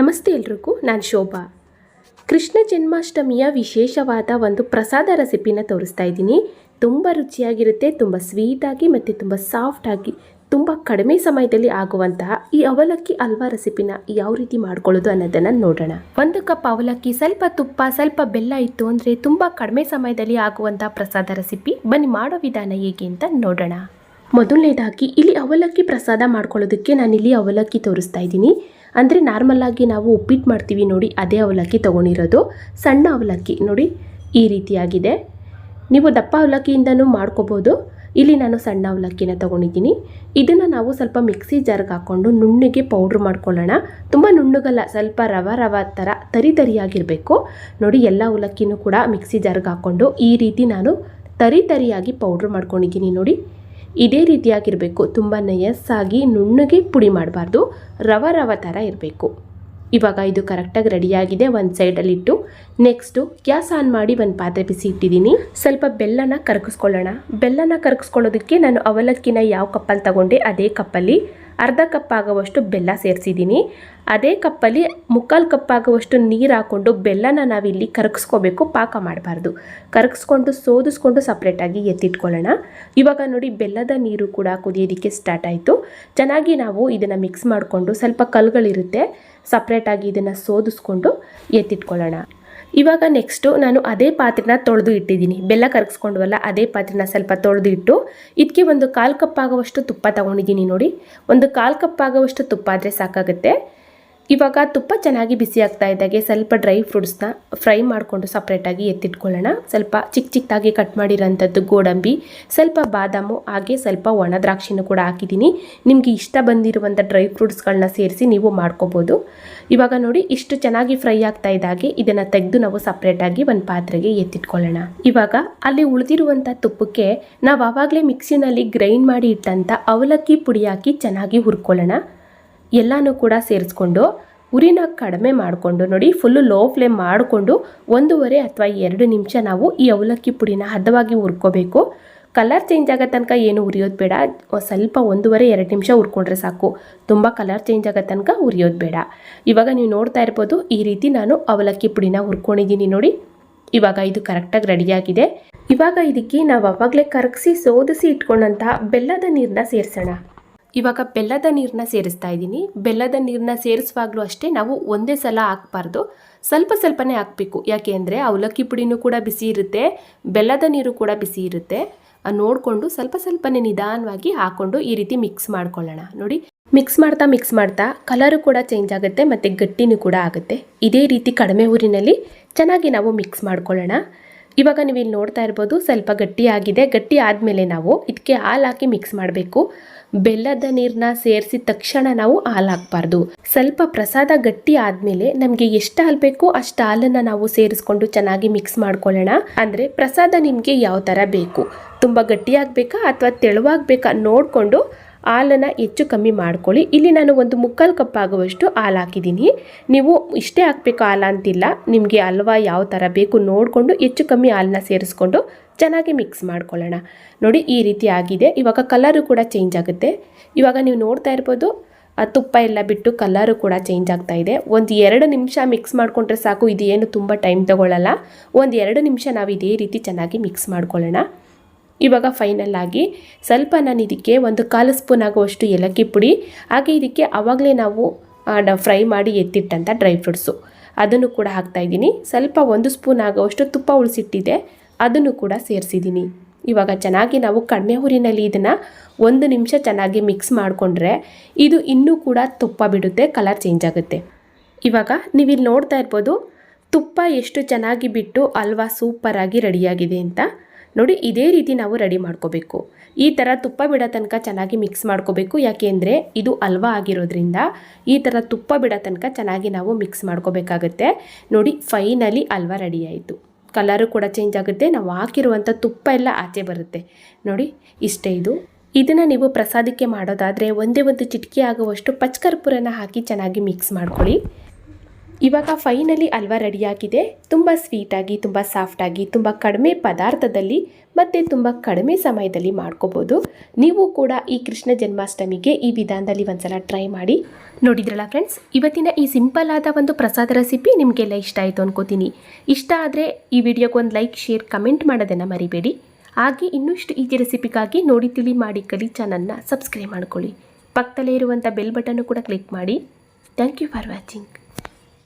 ನಮಸ್ತೆ ಎಲ್ರಿಗೂ, ನಾನು ಶೋಭಾ. ಕೃಷ್ಣ ಜನ್ಮಾಷ್ಟಮಿಯ ವಿಶೇಷವಾದ ಒಂದು ಪ್ರಸಾದ ರೆಸಿಪಿನ ತೋರಿಸ್ತಾ ಇದ್ದೀನಿ. ತುಂಬ ರುಚಿಯಾಗಿರುತ್ತೆ, ತುಂಬ ಸ್ವೀಟಾಗಿ ಮತ್ತು ತುಂಬ ಸಾಫ್ಟಾಗಿ ತುಂಬ ಕಡಿಮೆ ಸಮಯದಲ್ಲಿ ಆಗುವಂತಹ ಈ ಅವಲಕ್ಕಿ ಅಲ್ವಾ ರೆಸಿಪಿನ ಯಾವ ರೀತಿ ಮಾಡ್ಕೊಳ್ಳೋದು ಅನ್ನೋದನ್ನು ನೋಡೋಣ. ಒಂದು ಕಪ್ ಅವಲಕ್ಕಿ, ಸ್ವಲ್ಪ ತುಪ್ಪ, ಸ್ವಲ್ಪ ಬೆಲ್ಲ ಇತ್ತು ಅಂದರೆ ತುಂಬ ಕಡಿಮೆ ಸಮಯದಲ್ಲಿ ಆಗುವಂತಹ ಪ್ರಸಾದ ರೆಸಿಪಿ ಬನ್ನಿ ಮಾಡೋ ವಿಧಾನ ಹೇಗೆ ಅಂತ ನೋಡೋಣ. ಮೊದಲನೇದಾಗಿ, ಇಲ್ಲಿ ಅವಲಕ್ಕಿ ಪ್ರಸಾದ ಮಾಡ್ಕೊಳ್ಳೋದಕ್ಕೆ ನಾನಿಲ್ಲಿ ಅವಲಕ್ಕಿ ತೋರಿಸ್ತಾ ಇದ್ದೀನಿ. ಅಂದರೆ ನಾರ್ಮಲಾಗಿ ನಾವು ಉಪ್ಪಿಟ್ಟು ಮಾಡ್ತೀವಿ ನೋಡಿ, ಅದೇ ಅವಲಕ್ಕಿ ತೊಗೊಂಡಿರೋದು. ಸಣ್ಣ ಅವಲಕ್ಕಿ ನೋಡಿ, ಈ ರೀತಿಯಾಗಿದೆ. ನೀವು ದಪ್ಪ ಅವಲಕ್ಕಿಯಿಂದನೂ ಮಾಡ್ಕೋಬೋದು. ಇಲ್ಲಿ ನಾನು ಸಣ್ಣ ಅವಲಕ್ಕಿನ ತೊಗೊಂಡಿದ್ದೀನಿ. ಇದನ್ನು ನಾವು ಸ್ವಲ್ಪ ಮಿಕ್ಸಿ ಜಾರ್ಗೆ ಹಾಕ್ಕೊಂಡು ನುಣ್ಣಗೆ ಪೌಡ್ರ್ ಮಾಡ್ಕೊಳ್ಳೋಣ. ತುಂಬ ನುಣ್ಣುಗಲ್ಲ, ಸ್ವಲ್ಪ ರವ ರವ ಥರ ತರಿ ತರಿಯಾಗಿರಬೇಕು. ನೋಡಿ, ಎಲ್ಲ ಅವಲಕ್ಕಿನೂ ಕೂಡ ಮಿಕ್ಸಿ ಜಾರ್ಗೆ ಹಾಕ್ಕೊಂಡು ಈ ರೀತಿ ನಾನು ತರಿ ತರಿಯಾಗಿ ಪೌಡ್ರ್ ಮಾಡ್ಕೊಂಡಿದ್ದೀನಿ ನೋಡಿ. ಇದೇ ರೀತಿಯಾಗಿರಬೇಕು. ತುಂಬ ನಯಸ್ಸಾಗಿ ನುಣ್ಣಗೆ ಪುಡಿ ಮಾಡಬಾರ್ದು. ರವ ರವ ಥರ ಇರಬೇಕು. ಇವಾಗ ಇದು ಕರೆಕ್ಟಾಗಿ ರೆಡಿಯಾಗಿದೆ ಒಂದು ಸೈಡಲ್ಲಿಟ್ಟು ನೆಕ್ಸ್ಟು ಗ್ಯಾಸ್ ಆನ್ ಮಾಡಿ ಒಂದು ಪಾತ್ರೆ ಬಿಸಿ ಇಟ್ಟಿದ್ದೀನಿ. ಸ್ವಲ್ಪ ಬೆಲ್ಲನ ಕರಗಿಸ್ಕೊಳ್ಳೋಣ. ಬೆಲ್ಲನ ಕರಗಿಸ್ಕೊಳ್ಳೋದಕ್ಕೆ ನಾನು ಅವಲಕ್ಕಿನ ಯಾವ ಕಪ್ಪಲ್ಲಿ ತಗೊಂಡೆ ಅದೇ ಕಪ್ಪಲ್ಲಿ. ಅರ್ಧ ಕಪ್ ಆಗುವಷ್ಟು ಬೆಲ್ಲ ಸೇರಿಸಿದ್ದೀನಿ. ಅದೇ ಕಪ್ಪಲ್ಲಿ ಮುಕ್ಕಾಲು ಕಪ್ ಆಗುವಷ್ಟು ನೀರು ಹಾಕ್ಕೊಂಡು ಬೆಲ್ಲನ ನಾವಿಲ್ಲಿ ಕರಗಿಸ್ಕೋಬೇಕು. ಪಾಕ ಮಾಡಬಾರ್ದು. ಕರಗಿಸ್ಕೊಂಡು ಸೋದಿಸ್ಕೊಂಡು ಸಪ್ರೇಟಾಗಿ ಎತ್ತಿಟ್ಕೊಳ್ಳೋಣ. ಇವಾಗ ನೋಡಿ, ಬೆಲ್ಲದ ನೀರು ಕೂಡ ಕುದಿಯೋದಕ್ಕೆ ಸ್ಟಾರ್ಟ್ ಆಯಿತು. ಚೆನ್ನಾಗಿ ನಾವು ಇದನ್ನು ಮಿಕ್ಸ್ ಮಾಡಿಕೊಂಡು ಸ್ವಲ್ಪ ಕಲ್ಗಳಿರುತ್ತೆ ಸಪ್ರೇಟಾಗಿ ಇದನ್ನು ಸೋದಿಸ್ಕೊಂಡು ಎತ್ತಿಟ್ಕೊಳ್ಳೋಣ. ಇವಾಗ ನೆಕ್ಸ್ಟು ನಾನು ಅದೇ ಪಾತ್ರೆನ ತೊಳೆದು ಇಟ್ಟಿದ್ದೀನಿ. ಬೆಲ್ಲ ಕರಗಿಸ್ಕೊಂಡ್ವಲ್ಲ, ಅದೇ ಪಾತ್ರೆನ ಸ್ವಲ್ಪ ತೊಳೆದು ಇಟ್ಟು ಇದಕ್ಕೆ ಒಂದು ಕಾಲು ಕಪ್ ಆಗುವಷ್ಟು ತುಪ್ಪ ತೊಗೊಂಡಿದ್ದೀನಿ ನೋಡಿ. ಒಂದು ಕಾಲು ಕಪ್ ಆಗುವಷ್ಟು ತುಪ್ಪ ಆದರೆ ಸಾಕಾಗುತ್ತೆ. ಇವಾಗ ತುಪ್ಪ ಚೆನ್ನಾಗಿ ಬಿಸಿ ಆಗ್ತಾ ಇದ್ದಾಗೆ ಸ್ವಲ್ಪ ಡ್ರೈ ಫ್ರೂಟ್ಸ್ನ ಫ್ರೈ ಮಾಡಿಕೊಂಡು ಸಪ್ರೇಟಾಗಿ ಎತ್ತಿಟ್ಕೊಳ್ಳೋಣ. ಸ್ವಲ್ಪ ಚಿಕ್ಕ ಚಿಕ್ಕದಾಗಿ ಕಟ್ ಮಾಡಿರೋಂಥದ್ದು ಗೋಡಂಬಿ, ಸ್ವಲ್ಪ ಬಾದಾಮು, ಹಾಗೆ ಸ್ವಲ್ಪ ಒಣ ದ್ರಾಕ್ಷಿನೂ ಕೂಡ ಹಾಕಿದ್ದೀನಿ. ನಿಮಗೆ ಇಷ್ಟ ಬಂದಿರುವಂಥ ಡ್ರೈ ಫ್ರೂಟ್ಸ್ಗಳನ್ನ ಸೇರಿಸಿ ನೀವು ಮಾಡ್ಕೋಬೋದು. ಇವಾಗ ನೋಡಿ ಇಷ್ಟು ಚೆನ್ನಾಗಿ ಫ್ರೈ ಆಗ್ತಾ ಇದ್ದಾಗೆ, ಇದನ್ನು ತೆಗೆದು ನಾವು ಸಪ್ರೇಟಾಗಿ ಒಂದು ಪಾತ್ರೆಗೆ ಎತ್ತಿಟ್ಕೊಳ್ಳೋಣ. ಇವಾಗ ಅಲ್ಲಿ ಉಳಿದಿರುವಂಥ ತುಪ್ಪಕ್ಕೆ ನಾವು ಆವಾಗಲೇ ಮಿಕ್ಸಿನಲ್ಲಿ ಗ್ರೈಂಡ್ ಮಾಡಿ ಇಟ್ಟಂಥ ಅವಲಕ್ಕಿ ಪುಡಿ ಹಾಕಿ ಚೆನ್ನಾಗಿ ಹುರ್ಕೊಳ್ಳೋಣ. ಎಲ್ಲನೂ ಕೂಡ ಸೇರಿಸ್ಕೊಂಡು ಉರಿನ ಕಡಿಮೆ ಮಾಡಿಕೊಂಡು ನೋಡಿ ಫುಲ್ಲು ಲೋ ಫ್ಲೇಮ್ ಮಾಡಿಕೊಂಡು ಒಂದೂವರೆ ಅಥವಾ ಎರಡು ನಿಮಿಷ ನಾವು ಈ ಅವಲಕ್ಕಿ ಪುಡಿನ ಹದವಾಗಿ ಹುರ್ಕೋಬೇಕು. ಕಲರ್ ಚೇಂಜ್ ಆಗೋ ತನಕ ಏನು ಉರಿಯೋದು ಬೇಡ. ಸ್ವಲ್ಪ ಒಂದೂವರೆ ಎರಡು ನಿಮಿಷ ಹುರ್ಕೊಂಡ್ರೆ ಸಾಕು. ತುಂಬ ಕಲರ್ ಚೇಂಜ್ ಆಗೋ ತನಕ ಉರಿಯೋದು ಬೇಡ. ಇವಾಗ ನೀವು ನೋಡ್ತಾ ಇರ್ಬೋದು, ಈ ರೀತಿ ನಾನು ಅವಲಕ್ಕಿ ಪುಡಿನ ಹುರ್ಕೊಂಡಿದ್ದೀನಿ ನೋಡಿ. ಇವಾಗ ಇದು ಕರೆಕ್ಟಾಗಿ ರೆಡಿಯಾಗಿದೆ ಇವಾಗ ಇದಕ್ಕೆ ನಾವು ಅವಾಗಲೇ ಕರಗಿಸಿ, ಸೋದಿಸಿ ಇಟ್ಕೊಂಡಂತಹ ಬೆಲ್ಲದ ನೀರನ್ನ ಸೇರಿಸೋಣ. ಇವಾಗ ಬೆಲ್ಲದ ನೀರನ್ನ ಸೇರಿಸ್ತಾ ಇದ್ದೀನಿ. ಬೆಲ್ಲದ ನೀರನ್ನ ಸೇರಿಸುವಾಗಲೂ ಅಷ್ಟೇ ನಾವು ಒಂದೇ ಸಲ ಹಾಕ್ಬಾರ್ದು. ಸ್ವಲ್ಪ ಸ್ವಲ್ಪನೇ ಹಾಕಬೇಕು. ಯಾಕೆ ಅಂದರೆ ಅವಲಕ್ಕಿ ಪುಡಿನೂ ಕೂಡ ಬಿಸಿ ಇರುತ್ತೆ, ಬೆಲ್ಲದ ನೀರು ಕೂಡ ಬಿಸಿ ಇರುತ್ತೆ. ನೋಡಿಕೊಂಡು ಸ್ವಲ್ಪ ಸ್ವಲ್ಪನೇ ನಿಧಾನವಾಗಿ ಹಾಕ್ಕೊಂಡು ಈ ರೀತಿ ಮಿಕ್ಸ್ ಮಾಡ್ಕೊಳ್ಳೋಣ. ನೋಡಿ ಮಿಕ್ಸ್ ಮಾಡ್ತಾ ಮಿಕ್ಸ್ ಮಾಡ್ತಾ ಕಲರು ಕೂಡ ಚೇಂಜ್ ಆಗುತ್ತೆ ಮತ್ತು ಗಟ್ಟಿನೂ ಕೂಡ ಆಗುತ್ತೆ. ಇದೇ ರೀತಿ ಕಡಿಮೆ ಊರಿನಲ್ಲಿ ಚೆನ್ನಾಗಿ ನಾವು ಮಿಕ್ಸ್ ಮಾಡ್ಕೊಳ್ಳೋಣ. ಇವಾಗ ನೀವು ಇಲ್ಲಿ ನೋಡ್ತಾ ಇರ್ಬೋದು, ಸ್ವಲ್ಪ ಗಟ್ಟಿಯಾಗಿದೆ. ಗಟ್ಟಿ ಆದಮೇಲೆ ನಾವು ಇದಕ್ಕೆ ಹಾಲು ಹಾಕಿ ಮಿಕ್ಸ್ ಮಾಡಬೇಕು. ಬೆಲ್ಲದ ನೀರನ್ನ ಸೇರಿಸಿದ ತಕ್ಷಣ ನಾವು ಹಾಲು ಸ್ವಲ್ಪ ಪ್ರಸಾದ ಗಟ್ಟಿ ಆದಮೇಲೆ ನಮಗೆ ಎಷ್ಟು ಹಾಲು ಬೇಕೋ ಅಷ್ಟು ಹಾಲನ್ನ ನಾವು ಸೇರಿಸ್ಕೊಂಡು ಚೆನ್ನಾಗಿ ಮಿಕ್ಸ್ ಮಾಡ್ಕೊಳ್ಳೋಣ. ಅಂದ್ರೆ ಪ್ರಸಾದ ನಿಮಗೆ ಯಾವ ತರ ಬೇಕು? ತುಂಬಾ ಗಟ್ಟಿಯಾಗಬೇಕಾ ಅಥವಾ ತೆಳುವಾಗಬೇಕಾ ನೋಡಿಕೊಂಡು ಹಾಲನ್ನು ಹೆಚ್ಚು ಕಮ್ಮಿ ಮಾಡ್ಕೊಳ್ಳಿ. ಇಲ್ಲಿ ನಾನು ಒಂದು ಮುಕ್ಕಾಲು ಕಪ್ ಆಗುವಷ್ಟು ಹಾಲು ಹಾಕಿದ್ದೀನಿ. ನೀವು ಇಷ್ಟೇ ಹಾಕಬೇಕು ಹಾಲು ಅಂತಿಲ್ಲ. ನಿಮಗೆ ಹಲ್ವಾ ಯಾವ ಥರ ಬೇಕು ನೋಡಿಕೊಂಡು ಹೆಚ್ಚು ಕಮ್ಮಿ ಹಾಲನ್ನ ಸೇರಿಸ್ಕೊಂಡು ಚೆನ್ನಾಗಿ ಮಿಕ್ಸ್ ಮಾಡ್ಕೊಳ್ಳೋಣ. ನೋಡಿ ಈ ರೀತಿ ಆಗಿದೆ. ಇವಾಗ ಕಲರು ಕೂಡ ಚೇಂಜ್ ಆಗುತ್ತೆ. ಇವಾಗ ನೀವು ನೋಡ್ತಾ ಇರ್ಬೋದು ತುಪ್ಪ ಎಲ್ಲ ಬಿಟ್ಟು ಕಲರು ಕೂಡ ಚೇಂಜ್ ಆಗ್ತಾ ಇದೆ. ಒಂದು ಎರಡು ನಿಮಿಷ ಮಿಕ್ಸ್ ಮಾಡಿಕೊಂಡ್ರೆ ಸಾಕು. ಇದು ಏನು ತುಂಬ ಟೈಮ್ ತಗೊಳ್ಳಲ್ಲ ಒಂದು ಎರಡು ನಿಮಿಷ ನಾವು ಇದೇ ರೀತಿ ಚೆನ್ನಾಗಿ ಮಿಕ್ಸ್ ಮಾಡ್ಕೊಳ್ಳೋಣ. ಇವಾಗ ಫೈನಲ್ ಆಗಿ ಸ್ವಲ್ಪ ನಾನು ಇದಕ್ಕೆ ಒಂದು ಕಾಲು ಸ್ಪೂನ್ ಆಗುವಷ್ಟು ಏಲಕ್ಕಿ ಪುಡಿ, ಹಾಗೆ ಇದಕ್ಕೆ ಆವಾಗಲೇ ನಾವು ಫ್ರೈ ಮಾಡಿ ಎತ್ತಿಟ್ಟಂಥ ಡ್ರೈ ಫ್ರೂಟ್ಸು ಅದನ್ನು ಕೂಡ ಹಾಕ್ತಾಯಿದ್ದೀನಿ ಸ್ವಲ್ಪ ಒಂದು ಸ್ಪೂನ್ ಆಗುವಷ್ಟು ತುಪ್ಪ ಉಳಿಸಿಟ್ಟಿದೆ. ಅದನ್ನು ಕೂಡ ಸೇರಿಸಿದ್ದೀನಿ. ಇವಾಗ ಚೆನ್ನಾಗಿ ನಾವು ಕಡಿಮೆ ಹುರಿನಲ್ಲಿ ಇದನ್ನು ಒಂದು ನಿಮಿಷ ಚೆನ್ನಾಗಿ ಮಿಕ್ಸ್ ಮಾಡಿಕೊಂಡ್ರೆ ಇದು ಇನ್ನೂ ಕೂಡ ತುಪ್ಪ ಬಿಡುತ್ತೆ ಕಲರ್ ಚೇಂಜ್ ಆಗುತ್ತೆ. ಇವಾಗ ನೀವಿಲ್ಲಿ ನೋಡ್ತಾ ಇರ್ಬೋದು, ತುಪ್ಪ ಎಷ್ಟು ಚೆನ್ನಾಗಿ ಬಿಟ್ಟು ಹಲ್ವಾ ಸೂಪರಾಗಿ ರೆಡಿಯಾಗಿದೆ ಅಂತ. ನೋಡಿ, ಇದೇ ರೀತಿ ನಾವು ರೆಡಿ ಮಾಡ್ಕೋಬೇಕು. ಈ ಥರ ತುಪ್ಪ ಬಿಡೋ ತನಕ ಚೆನ್ನಾಗಿ ಮಿಕ್ಸ್ ಮಾಡ್ಕೋಬೇಕು. ಯಾಕೆಂದರೆ ಇದು ಹಲ್ವಾ ಆಗಿರೋದ್ರಿಂದ ಈ ಥರ ತುಪ್ಪ ಬಿಡೋ ತನಕ ಚೆನ್ನಾಗಿ ನಾವು ಮಿಕ್ಸ್ ಮಾಡ್ಕೋಬೇಕಾಗತ್ತೆ. ನೋಡಿ ಫೈನಲಿ ಹಲ್ವಾ ರೆಡಿ ಆಯಿತು. ಕಲರು ಕೂಡ ಚೇಂಜ್ ಆಗುತ್ತೆ. ನಾವು ಹಾಕಿರುವಂಥ ತುಪ್ಪ ಎಲ್ಲ ಆಚೆ ಬರುತ್ತೆ. ನೋಡಿ, ಇಷ್ಟೇ ಇದು. ಇದನ್ನು ನೀವು ಪ್ರಸಾದಕ್ಕೆ ಮಾಡೋದಾದರೆ ಒಂದೇ ಒಂದು ಚಿಟಕಿ ಆಗುವಷ್ಟು ಪಚ್ಕರ್ಪುರನ ಹಾಕಿ ಚೆನ್ನಾಗಿ ಮಿಕ್ಸ್ ಮಾಡ್ಕೊಳ್ಳಿ. ಇವಾಗ ಫೈನಲಿ ಹಲ್ವಾ ರೆಡಿಯಾಗಿದೆ ತುಂಬ ಸ್ವೀಟಾಗಿ ತುಂಬ ಸಾಫ್ಟಾಗಿ ತುಂಬ ಕಡಿಮೆ ಪದಾರ್ಥದಲ್ಲಿ ಮತ್ತು ತುಂಬ ಕಡಿಮೆ ಸಮಯದಲ್ಲಿ ಮಾಡ್ಕೋಬೋದು. ನೀವು ಕೂಡ ಈ ಕೃಷ್ಣ ಜನ್ಮಾಷ್ಟಮಿಗೆ ಈ ವಿಧಾನದಲ್ಲಿ ಒಂದ್ಸಲ ಟ್ರೈ ಮಾಡಿ ನೋಡಿದ್ರಲ್ಲ ಫ್ರೆಂಡ್ಸ್ ಇವತ್ತಿನ ಈ ಸಿಂಪಲ್ ಆದ ಒಂದು ಪ್ರಸಾದ ರೆಸಿಪಿ ನಿಮಗೆಲ್ಲ ಇಷ್ಟ ಆಯಿತು ಅನ್ಕೋತೀನಿ. ಇಷ್ಟ ಆದರೆ ಈ ವಿಡಿಯೋಗೆ ಒಂದು ಲೈಕ್ ಶೇರ್ ಕಮೆಂಟ್ ಮಾಡೋದನ್ನು ಮರಿಬೇಡಿ. ಹಾಗೆ ಇನ್ನಷ್ಟು ಈಜಿ ರೆಸಿಪಿಗಾಗಿ ನೋಡಿ ತಿಳಿ ಮಾಡಿ ಕಲಿ ಚಾನಲ್ನ ಸಬ್ಸ್ಕ್ರೈಬ್ ಮಾಡ್ಕೊಳ್ಳಿ. ಪಕ್ಕದಲ್ಲೇ ಇರುವಂಥ ಬೆಲ್ ಬಟನ್ನು ಕೂಡ ಕ್ಲಿಕ್ ಮಾಡಿ. Thank you for watching